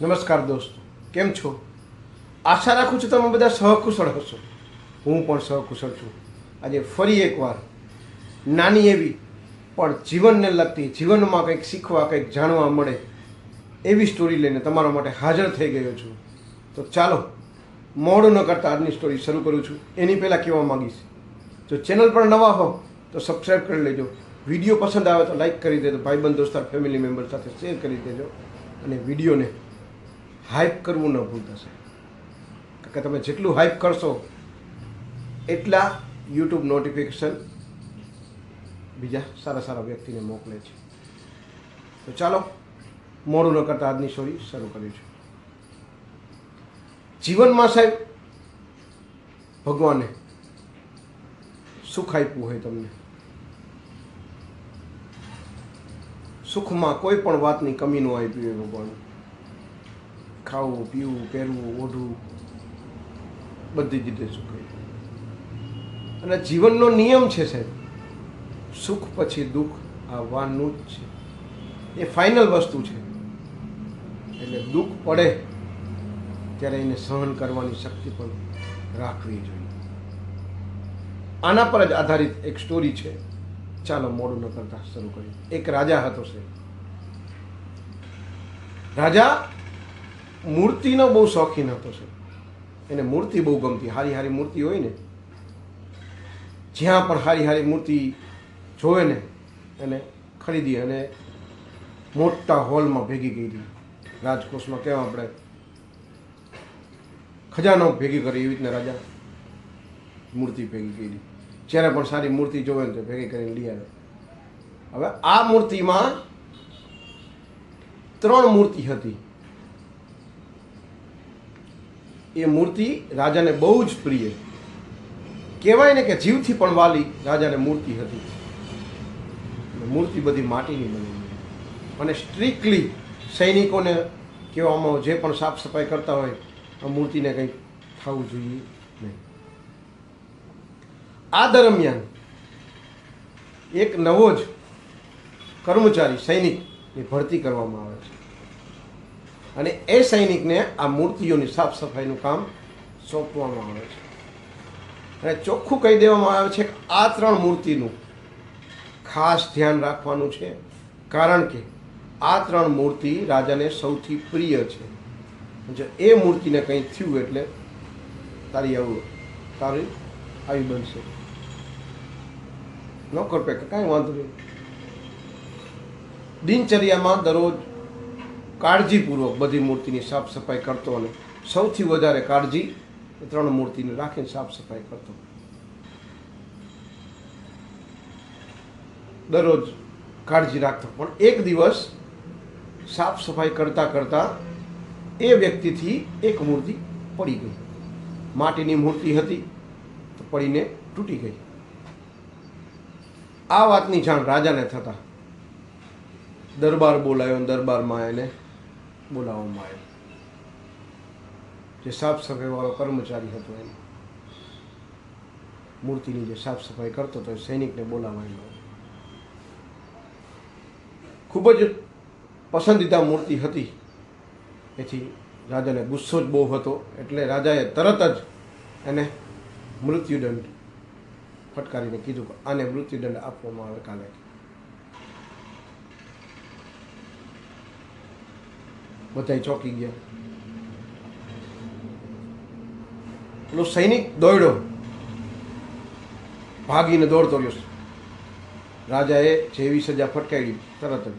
નમસ્કાર દોસ્તો, કેમ છો? આશા રાખું છું તમે બધા સહકુશળ હશો. હું પણ સહકુશળ છું. આજે ફરી એકવાર નાની એવી, પણ જીવનને લગતી, જીવનમાં કંઈક શીખવા, કંઈક જાણવા મળે એવી સ્ટોરી લઈને તમારા માટે હાજર થઈ ગયો છું. તો ચાલો, મોડું ન કરતાં આજની સ્ટોરી શરૂ કરું છું. એની પહેલાં કહેવા માંગીશ, જો ચેનલ પર નવા હો, તો સબસ્ક્રાઈબ કરી લેજો. વીડિયો પસંદ આવે તો લાઈક કરી દેજો. ભાઈબંધ, દોસ્તાર ફેમિલી મેમ્બર સાથે શેર કરી દેજો. અને વિડીયોને હાઇપ કરવું ન ભૂલતા સાહેબ. કે તમે જેટલું હાઇપ કરશો, એટલા યુટ્યુબ નોટિફિકેશન બીજા સારા સારા વ્યક્તિને મોકલે છે. તો ચાલો, મોડું ન કરતાં આજની સ્ટોરી શરૂ કરી છે જીવનમાં સાહેબ, ભગવાને સુખ આપ્યું હોય તમને. સુખમાં કોઈ પણ વાતની કમી ન આપ્યું હોય ભગવાન. ખાવું, પીવું, પહેરવું, ઓઢવું, બધી જ રીતે સુખ. અને જીવનનો નિયમ છે સાહેબ, સુખ પછી દુઃખ આવવાનું જ છે. એ ફાઇનલ વસ્તુ છે. એટલે દુઃખ પડે ત્યારે એને સહન કરવાની શક્તિ પણ રાખવી જોઈએ. આના પર જ આધારિત એક સ્ટોરી છે. ચાલો મોડું ન કરતા શરૂ કરીએ. એક રાજા હતો સાહેબ. રાજા મૂર્તિનો બહુ શોખીન હતો છે. એને મૂર્તિ બહુ ગમતી, હારી હારી મૂર્તિ હોય ને, જ્યાં પણ હારી હારી મૂર્તિ જોવે ને, એને ખરીદી અને મોટા હોલમાં ભેગી કરી. રાજકોષમાં કેમ આપણે ખજાનો ભેગી કરી એવી રીતના રાજા મૂર્તિ ભેગી કરી. જ્યારે પણ સારી મૂર્તિ જોવે ને તો ભેગી કરીને લઈ આવે. હવે આ મૂર્તિમાં ત્રણ મૂર્તિ હતી. એ મૂર્તિ રાજાને બહુ જ પ્રિય. કહેવાય ને કે જીવથી પણ વાલી રાજાને મૂર્તિ હતી. મૂર્તિ બધી માટીની બનેલી અને સ્ટ્રિક્ટલી સૈનિકોને કહેવામાં જે પણ સાફ સફાઈ કરતા હોય, આ મૂર્તિને કંઈક થવું જોઈએ નહીં. આ દરમિયાન એક નવો જ કર્મચારી સૈનિકની ભરતી કરવામાં આવે છે. અને એ સૈનિકને આ મૂર્તિઓની સાફ સફાઈનું કામ સોંપવામાં આવે છે. અને ચોખ્ખું કહી દેવામાં આવે છે કે આ ત્રણ મૂર્તિનું ખાસ ધ્યાન રાખવાનું છે, કારણ કે આ ત્રણ મૂર્તિ રાજાને સૌથી પ્રિય છે. જો એ મૂર્તિને કંઈ થયું એટલે તારી આવું, તારી આવી બનશે. નોકર પે, કાંઈ વાંધો નહીં. દિનચર્યામાં દરરોજ કાળજીપૂર્વક બધી મૂર્તિની સાફ સફાઈ કરતો અને સૌથી વધારે કાળજી ત્રણ મૂર્તિને રાખીને સાફ સફાઈ કરતો. દરરોજ કાળજી રાખતો. પણ એક દિવસ સાફ સફાઈ કરતાં કરતાં એ વ્યક્તિથી એક મૂર્તિ પડી ગઈ. માટીની મૂર્તિ હતી તો પડીને તૂટી ગઈ. આ વાતની જાણ રાજાને થતા દરબાર બોલાયો દરબારમાં એને બોલાવવામાં આવ્યો જે સાફ સફાઈવાળો કર્મચારી હતો એને મૂર્તિની જે સાફ સફાઈ કરતો હતો એ સૈનિકને બોલાવવામાં ખૂબ જ પસંદીદા મૂર્તિ હતી. એથી રાજાને ગુસ્સો જ બહુ હતો, એટલે રાજાએ તરત જ એને મૃત્યુદંડ ફટકારીને કીધું આને મૃત્યુદંડ આપવામાં આવે કાલે. બધાય ચોંકી ગયા. પેલો સૈનિક દોડ્યો ભાગીને દોડતો રહ્યો. રાજાએ જેવી સજા ફટકાવી તરત જ.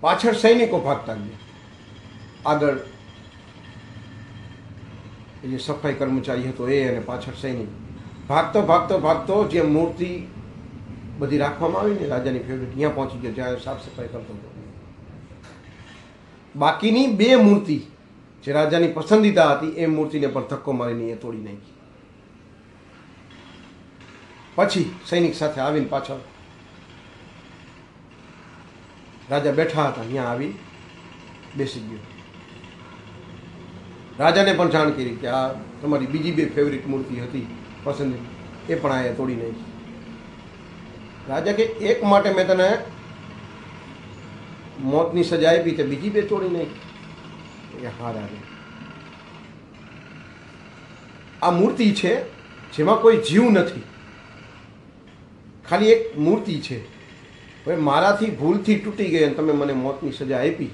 પાછળ સૈનિકો ભાગતા ગયા. આગળ જે સફાઈ કર્મચારી હતો એ અને પાછળ સૈનિક. ભાગતો ભાગતો ભાગતો જે મૂર્તિ બધી રાખવામાં આવી ને રાજાની ફેવરેટ ત્યાં પહોંચી ગયો, જ્યાં સાફ સફાઈ કરતો હતો. બાકીની બે મૂર્તિ જે રાજાની પસંદીદા હતી, એ મૂર્તિને પણ ધક્કો મારીને એ તોડી નાખી. પછી સૈનિક સાથે આવીને પાછળ રાજા બેઠા હતા, ત્યાં આવી બેસી ગયો. રાજાને પણ જાણ કરી કે આ તમારી બીજી બે ફેવરિટ મૂર્તિ હતી પસંદ એ પણ આ તોડી નાખી. રાજા કે, એક માટે મેં તને મોતની સજા આપી તો બીજી બે તોડી નાખી. કે હાર આવે. આ મૂર્તિ છે જેમાં કોઈ જીવ નથી. ખાલી એક મૂર્તિ છે. હવે મારાથી ભૂલથી તૂટી ગઈ અને તમે મને મોતની સજા આપી.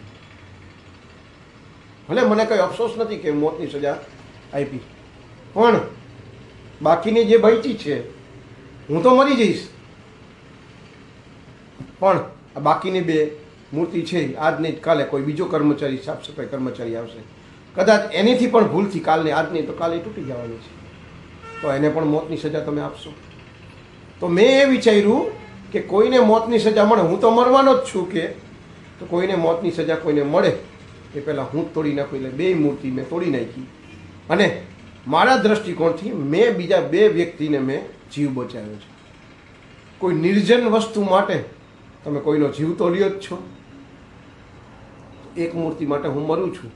ભલે મને કંઈ અફસોસ નથી કે મોતની સજા આપી. પણ બાકીની જે બચી છે, હું તો મરી જઈશ. પણ આ બાકીની બે મૂર્તિ છે આજ જ કાલે કોઈ બીજો કર્મચારી સાફ સફાઈ કર્મચારી આવશે. કદાચ એનીથી પણ ભૂલથી કાલની નહીં તો કાલે તૂટી જવાની છે. તો એને પણ મોતની સજા તમે આપશો. તો મેં એ વિચાર્યું કે કોઈને મોતની સજા મળે. હું તો મરવાનો જ છું કે, તો કોઈને મોતની સજા કોઈને મળે, એ પહેલાં હું તોડી નાખું. એટલે બે મૂર્તિ મેં તોડી નાખી. અને મારા દ્રષ્ટિકોણથી મેં બીજા બે વ્યક્તિને મેં જીવ બચાવ્યો છે. કોઈ નિર્જન વસ્તુ માટે તમે કોઈનો જીવ તો લ્યો જ છો. એક મૂર્તિ માટે હું મરું છું.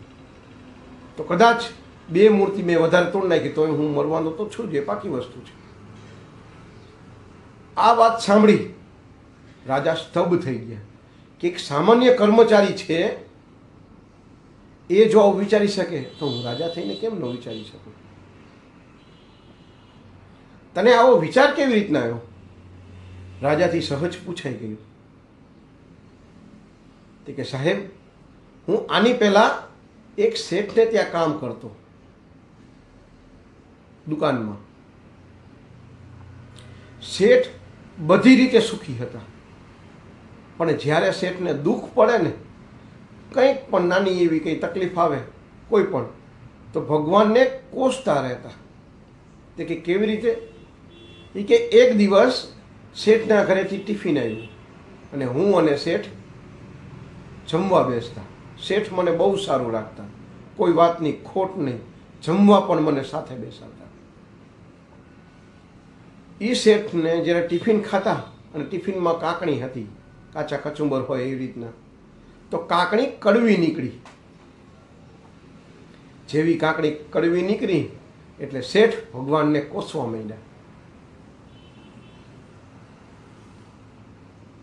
તો કદાચ બે મૂર્તિ મેં વધારે તોડ નાખી તોય હું મરવાનો તો છું જ પાકી વસ્તુ છે. આ વાત સાંભળી રાજા સ્તબ્ધ થઈ ગયા કે એક સામાન્ય કર્મચારી છે, એ જો આવું વિચારી શકે, તો હું રાજા થઈને કેમ ન વિચારી શકું? તને આવો વિચાર કેવી રીતના આવ્યો? રાજાથી સહજ પૂછાઈ ગયું. તે કે સાહેબ હું આની પહેલા એક શેઠને ત્યાં કામ કરતો. દુકાનમાં. શેઠ બધી રીતે સુખી હતા. પણ જ્યારે શેઠને દુઃખ પડે ને, કંઈક પણ નાની એવી કંઈ તકલીફ આવે, કોઈ પણ, તો ભગવાનને કોસતા રહેતા. તે કે કેવી રીતે? એ કે એક દિવસ શેઠના ઘરેથી ટિફિન આવ્યું અને હું અને શેઠ જમવા બેસતા. શેઠ મને બહુ સારું રાખતા. કોઈ વાતની ખોટ નહીં. જમવા પણ મને સાથે બેસાડતા. એ શેઠને જ્યારે ટિફિન ખાતા અને ટિફિનમાં કાકણી હતી, કાચા કચુંબર હોય એવી રીતના, તો કાકણી કડવી નીકળી. જેવી કાકડી કડવી નીકળી, એટલે શેઠ ભગવાનને કોસવા માંડ્યા.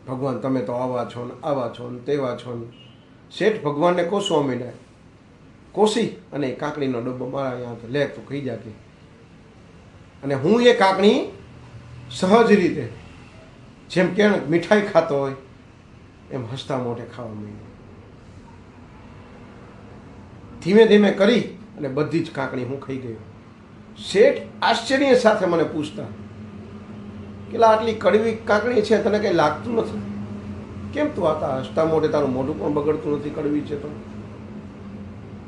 ભગવાન, તમે તો આવા છો ને આવા છો ને તેવા છો ને. શેઠ ભગવાનને કોસવા માંડ્યા કોસી અને એ કાંકડીનો ડબ્બો મારા અહીંયા લે, તો કહી જાતી અને હું એ કાંકણી સહજ રીતે, જેમ કે મીઠાઈ ખાતો હોય, એમ હસતા મોઢે ખાવા માંડ્યો. ધીમે ધીમે કરી અને બધી જ કાંકણી હું ખાઈ ગયો. શેઠ આશ્ચર્ય સાથે મને પૂછતા કે આટલી કડવી કાંકણી છે, તને કંઈ લાગતું નથી? કેમ તું આતા હસતા મોઢે તારું મોઢું પણ બગડતું નથી કડવી છે તો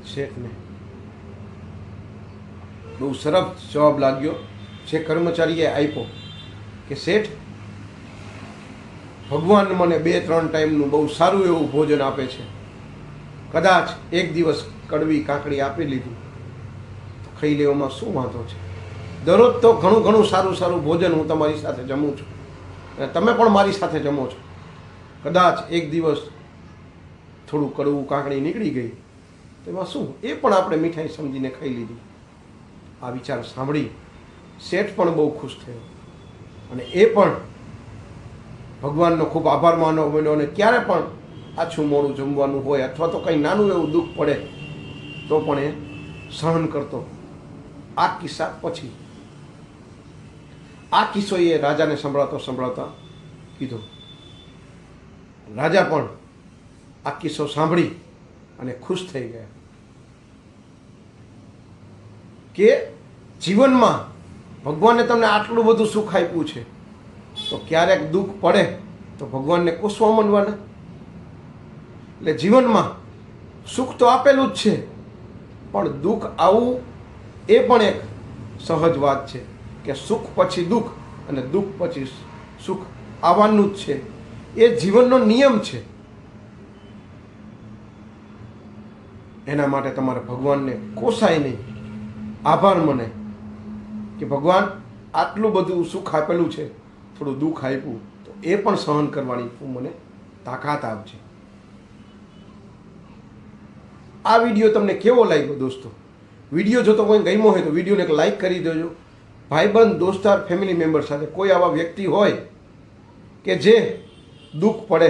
શેઠને બહુ સરસ જવાબ લાગ્યો. જે કર્મચારીએ આપ્યો કે શેઠ ભગવાન મને બે ત્રણ ટાઈમનું બહુ સારું એવું ભોજન આપે છે. કદાચ એક દિવસ કડવી કાકડી આપી લીધું. તો ખાઈ લેવામાં શું વાંધો છે? દરરોજ તો ઘણું ઘણું સારું સારું ભોજન હું તમારી સાથે જમું છું. અને તમે પણ મારી સાથે જમો છો. કદાચ એક દિવસ થોડું કડવું કાકડી નીકળી ગઈ, તો એમાં શું? એ પણ આપણે મીઠાઈ સમજીને ખાઈ લીધી. આ વિચાર સાંભળી શેઠ પણ બહુ ખુશ થયો. અને એ પણ ભગવાનનો ખૂબ આભાર માનવો બન્યો અને ક્યારે પણ આછું મોડું જમવાનું હોય અથવા તો કંઈ નાનું એવું દુઃખ પડે, તો પણ એ સહન કરતો. આ કિસ્સા પછી. આ કિસ્સો એ રાજાને સંભળાતો સંભળાતા કીધો. રાજા પણ આ કિસ્સો સાંભળી અને ખુશ થઈ ગયા. કે જીવનમાં ભગવાને તમને આટલું બધું સુખ આપ્યું છે, તો ક્યારેક દુઃખ પડે તો ભગવાનને કોસવા માંડવાના? એટલે જીવનમાં સુખ તો આપેલું જ છે, પણ દુઃખ આવવું એ પણ એક સહજ વાત છે કે સુખ પછી દુઃખ અને દુઃખ પછી સુખ આવવાનું જ છે. એ જીવનનો નિયમ છે. એના માટે તમારે ભગવાનને કોસાય નહીં. આભાર મને કે ભગવાન આટલું બધું સુખ આપેલું છે, થોડું દુઃખ આપ્યું, તો એ પણ સહન કરવાની મને તાકાત આપજે. આ વીડિયો તમને કેવો લાગ્યો દોસ્તો? વીડિયો જો તો કોઈ ગમ્યો હોય તો વિડીયોને એક લાઈક કરી દેજો. ભાઈબંધ, દોસ્તાર ફેમિલી મેમ્બર સાથે કોઈ આવા વ્યક્તિ હોય કે જે દુઃખ પડે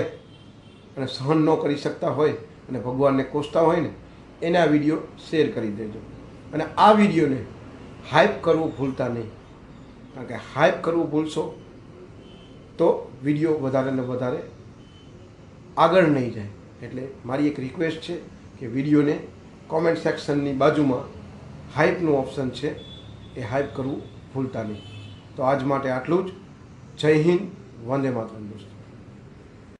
અને સહન ન કરી શકતા હોય અને ભગવાનને કોસતા હોય ને, એને આ વીડિયો શેર કરી દેજો. અને આ વિડીયોને હાઇપ કરવું ભૂલતા નહીં. કારણ કે હાઇપ કરવું ભૂલશો તો વીડિયો વધારે ને વધારે આગળ નહીં જાય. એટલે મારી એક રિક્વેસ્ટ છે કે વિડીયોને કોમેન્ટ સેક્શનની બાજુમાં હાઇપનું ઓપ્શન છે એ હાઇપ કરવું ભૂલતા નહીં. તો આજ માટે આટલું જ. જય હિન્દ, વંદે માતરમ દોસ્તો.